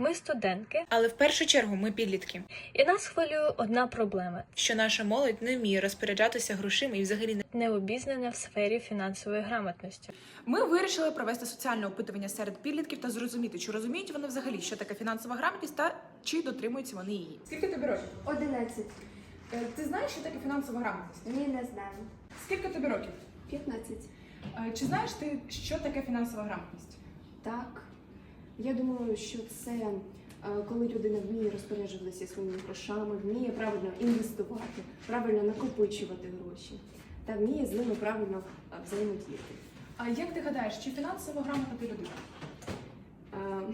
Ми студентки, Але в першу чергу ми підлітки, і нас хвилює одна проблема що наша молодь не вміє розпоряджатися грошима і взагалі не необізнання в сфері фінансової грамотності. Ми вирішили провести соціальне опитування серед підлітків та зрозуміти, чи розуміють вони взагалі, що таке фінансова грамотність та чи дотримуються вони її. Скільки тобі років? 11. Е, Ти знаєш, що таке фінансова грамотність? Ні, не знаю. Скільки тобі років? 15. Е, Чи знаєш ти, що таке фінансова грамотність? Так. Я думаю, що це е, коли людина вміє розпоряджуватися своїми грошами, вміє правильно інвестувати, правильно накопичувати гроші та вміє з ними правильно е, взаємодіяти. А як ти гадаєш, чи фінансово грамотна ти людина? Е,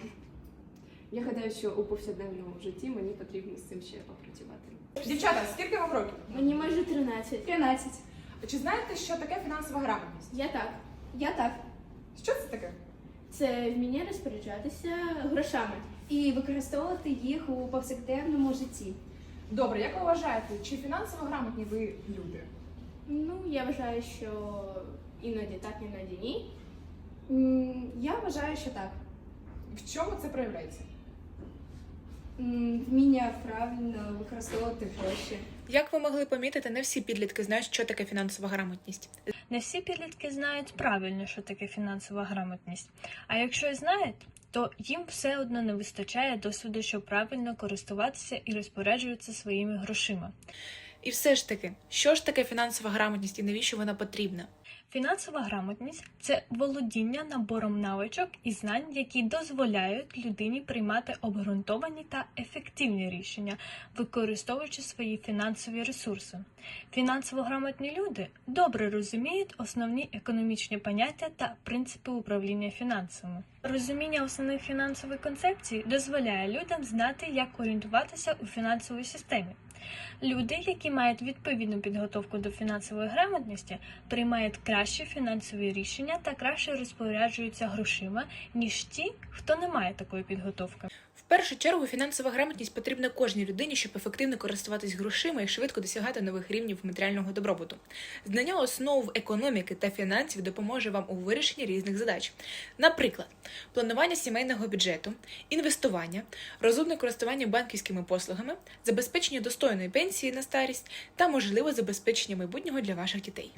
Я гадаю, що у повсякденному житті мені потрібно з цим ще попрацювати. Дівчата, скільки вам років? Мені майже 13. 15. Чи знаєте, що таке фінансова грамотність? Я так. Я так. Що це таке? Це вміння розпоряджатися грошами і використовувати їх у повсякденному житті. Добре, як ви вважаєте, чи фінансово грамотні ви люди? Ну, я вважаю, що іноді так, іноді ні. Я вважаю, що так. В чому це проявляється? Вміння правильно використовувати гроші. як ви могли помітити, не всі підлітки знають, що таке фінансова грамотність. Не всі підлітки знають правильно, що таке фінансова грамотність. А якщо і знають, то їм все одно не вистачає досвіду, щоб правильно користуватися і розпоряджуватися своїми грошима. І все ж таки, що ж таке фінансова грамотність і навіщо вона потрібна? Фінансова грамотність це володіння набором навичок і знань, які дозволяють людині приймати обґрунтовані та ефективні рішення, використовуючи свої фінансові ресурси. Фінансово грамотні люди добре розуміють основні економічні поняття та принципи управління фінансами. Розуміння основних фінансових концепцій дозволяє людям знати, як орієнтуватися у фінансовій системі. Люди, які мають відповідну підготовку до фінансової грамотності, приймають кращі фінансові рішення та краще розпоряджуються грошима, ніж ті, хто не має такої підготовки. В першу чергу фінансова грамотність потрібна кожній людині, щоб ефективно користуватись грошима і швидко досягати нових рівнів матеріального добробуту. Знання основ економіки та фінансів допоможе вам у вирішенні різних задач, наприклад, планування сімейного бюджету, інвестування, розумне користування банківськими послугами, забезпечення достойної пенсії на старість та можливе забезпечення майбутнього для ваших дітей.